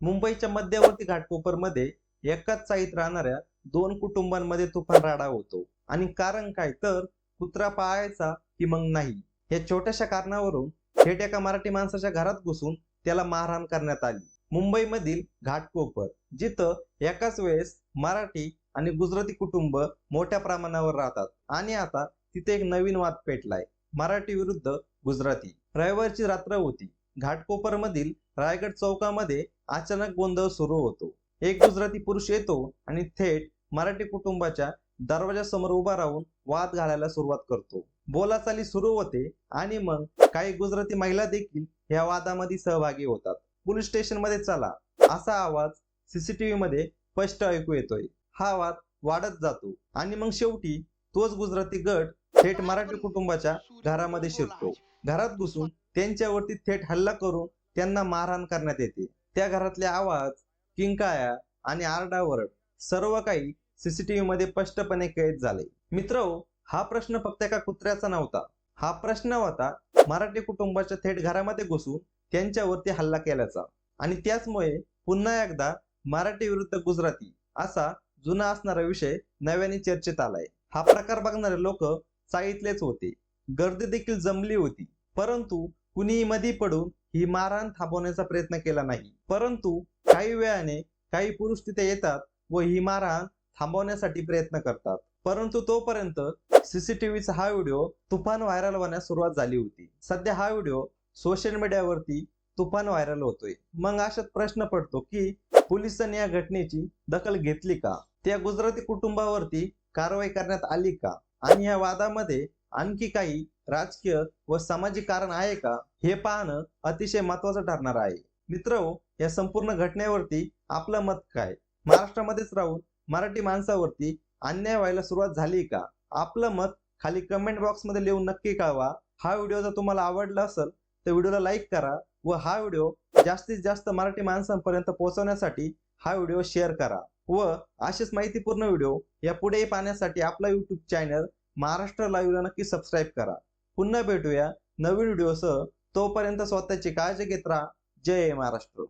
मुंबईच्या मध्यवर्ती घाटकोपरमध्ये एकाच चाळीत राहणाऱ्या दोन कुटुंबांमध्ये तुफान राडा होतो. आणि कारण काय? तर कुत्रा पाळायचा की मग नाही? या छोट्याशा कारणावरून थेट एका मराठी माणसाच्या घरात घुसून त्याला मारहाण करण्यात आली. मुंबईमधील घाटकोपर जिथं एकाच वेळेस मराठी आणि गुजराती कुटुंब मोठ्या प्रमाणावर राहतात. आणि आता तिथे एक नवीन वाद पेटलाय. मराठी विरुद्ध गुजराती. रविवारची रात्र होती. घाटकोपर मधील रायगड चौकामध्ये अचानक गोंधळ सुरू होतो. एक गुजराती पुरुष येतो आणि थेट मराठी कुटुंबाच्या दरवाजासमोर उभा राहून वाद घालायला सुरुवात करतो. बोलाचाली सुरू होते आणि मग काही गुजराती महिला देखील या वादामध्ये सहभागी होतात. पोलीस स्टेशनमध्ये चला. असा आवाज सीसीटीव्ही मध्ये स्पष्ट ऐकू येतोय. हा वाद वाढत जातो आणि मग शेवटी तोच गुजराती गट थेट मराठी कुटुंबाच्या घरामध्ये शिरतो. घरात घुसून त्यांच्यावरती थेट हल्ला करून त्यांना मारहाण करण्यात येते. त्या घरातले आवाज किंकाळ्या आणि आरडाओरड सर्व काही सीसीटीव्ही मध्ये स्पष्टपणे कैद झाले. मित्र हो, हा प्रश्न फक्त एका कुत्र्याचा नव्हता. हा प्रश्न होता मराठी कुटुंबाच्या थेट घरामध्ये घुसून त्यांच्यावरती हल्ला केल्याचा. आणि त्याचमुळे पुन्हा एकदा मराठी विरुद्ध गुजराती असा जुना असणारा विषय नव्याने चर्चेत आलाय. हा प्रकार बघणारे लोक चाळीतलेच होते. गर्दी देखील जमली होती. परंतु कुणीही मधी पडून ही मारहाण थांबवण्याचा प्रयत्न केला नाही. परंतु काही वेळाने काही पुरुष तिथे येतात व ही मारहाण थांबवण्यासाठी प्रयत्न करतात. परंतु तोपर्यंत सीसीटीव्हीचा हा व्हिडिओ तुफान व्हायरल होण्यास सुरुवात झाली होती. सध्या हा व्हिडिओ सोशल मीडियावरती तुफान व्हायरल होतोय. मग अशात प्रश्न पडतो की पोलिसांनी या घटनेची दखल घेतली का? त्या गुजराती कुटुंबावरती कारवाई करण्यात आली का? आणि या वादामध्ये आणखी काही राजकीय व सामाजिक कारण आहे का? हे पाहणं अतिशय महत्वाचं ठरणार आहे. मित्र या संपूर्ण घटनेवरती आपलं मत काय? महाराष्ट्रामध्येच राहून मराठी माणसावरती अन्याय व्हायला सुरुवात झाली का? आपलं मत खाली कमेंट बॉक्समध्ये लिहून नक्की कळवा. हा व्हिडिओ जर तुम्हाला आवडला असेल तर व्हिडिओला लाईक करा व हा व्हिडिओ जास्तीत जास्त मराठी माणसांपर्यंत पोहोचवण्यासाठी हा व्हिडिओ शेअर करा. व असेच माहितीपूर्ण व्हिडिओ या पुढेही पाहण्यासाठी आपला युट्यूब चॅनल महाराष्ट्र लाईव्हला नक्की सबस्क्राईब करा. पुन्हा भेटूया नवीन व्हिडिओसह. तोपर्यंत स्वतःची काळजी घेत राहा. जय महाराष्ट्र.